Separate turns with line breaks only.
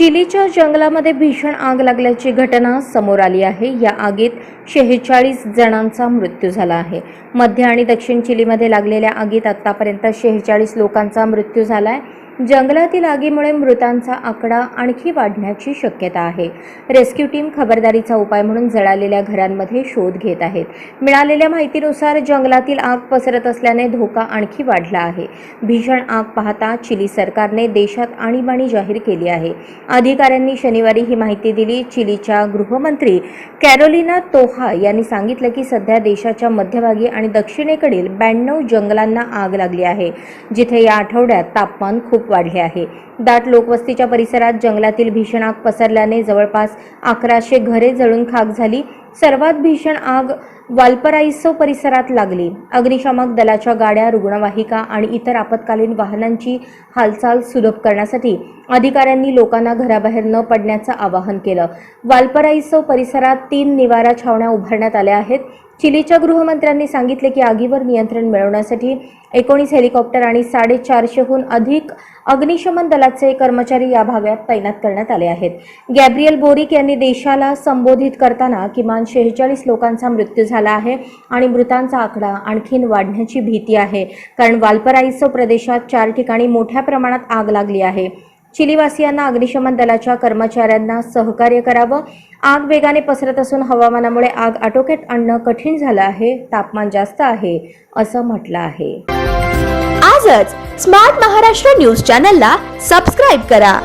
चिलीच्या जंगलामध्ये भीषण आग लागल्याची घटना समोर आली आहे. या आगीत शेहेचाळीस जणांचा मृत्यू झाला आहे. मध्य आणि दक्षिण चिलीमध्ये लागलेल्या आगीत आतापर्यंत शेहेचाळीस लोकांचा मृत्यू झाला आहे जंगलातील आगीमुळे मृतांचा आकडा आणखी वाढण्याची शक्यता आहे. रेस्क्यू टीम खबरदारीचा उपाय म्हणून जळालेल्या घरांमध्ये शोध घेत आहेत मिळालेल्या माहितीनुसार जंगलातील आग पसरत असल्याने धोका आणखी वाढला आहे. भीषण आग पाहता चिली सरकारने देशात आणीबाणी जाहीर केली आहे. अधिकाऱ्यांनी शनिवारी ही माहिती दिली. चिलीच्या गृहमंत्री कॅरोलिना तोहा यांनी सांगितलं की सध्या देशाच्या मध्यभागी आणि दक्षिणेकडील ब्याण्णव जंगलांना आग लागली आहे जिथे या आठवड्यात तापमान खूप वाढले आहे. दाट लोकवस्तीच्या परिसरात जंगलातील भीषण आग पसरल्याने जवळपास अकराशे घरे जळून खाक झाली. सर्वात भीषण आग वाल्पराइसो परिसरात लागली. अग्निशामक दलाच्या गाड्या रुग्णवाहिका आणि इतर आपत्कालीन वाहनांची हालचाल सुलभ करण्यासाठी अधिकाऱ्यांनी लोकांना घराबाहेर न पडण्याचं आवाहन केलं. वाल्पराइसो परिसरात तीन निवारा छावण्या उभारण्यात आल्या आहेत. चिलीच्या गृहमंत्र्यांनी सांगितले की आगीवर नियंत्रण मिळवण्यासाठी एकोणीस हेलिकॉप्टर आणि साडेचारशेहून अधिक अग्निशमन दलाचे कर्मचारी या भागात तैनात करण्यात आले आहेत. गॅब्रियल बोरिक यांनी देशाला संबोधित करताना किमान शेहेचाळीस लोकांचा मृत्यू झाला आहे आणि मृतांचा आकडा आणखीन वाढण्याची भीती आहे. कारण वाल्पराईसो प्रदेशात चार ठिकाणी मोठ्या प्रमाणात आग लागली आहे. चिलीवासियांना अग्निशमन दलाच्या कर्मचाऱ्यांना सहकार्य करावं. आग वेगाने पसरत असून हवामानामुळे आग आटोक्यात आणणं कठीण झालं आहे. तापमान जास्त आहे असं म्हटलं आहे.
आजच स्मार्ट महाराष्ट्र न्यूज चॅनलला सबस्क्राईब करा.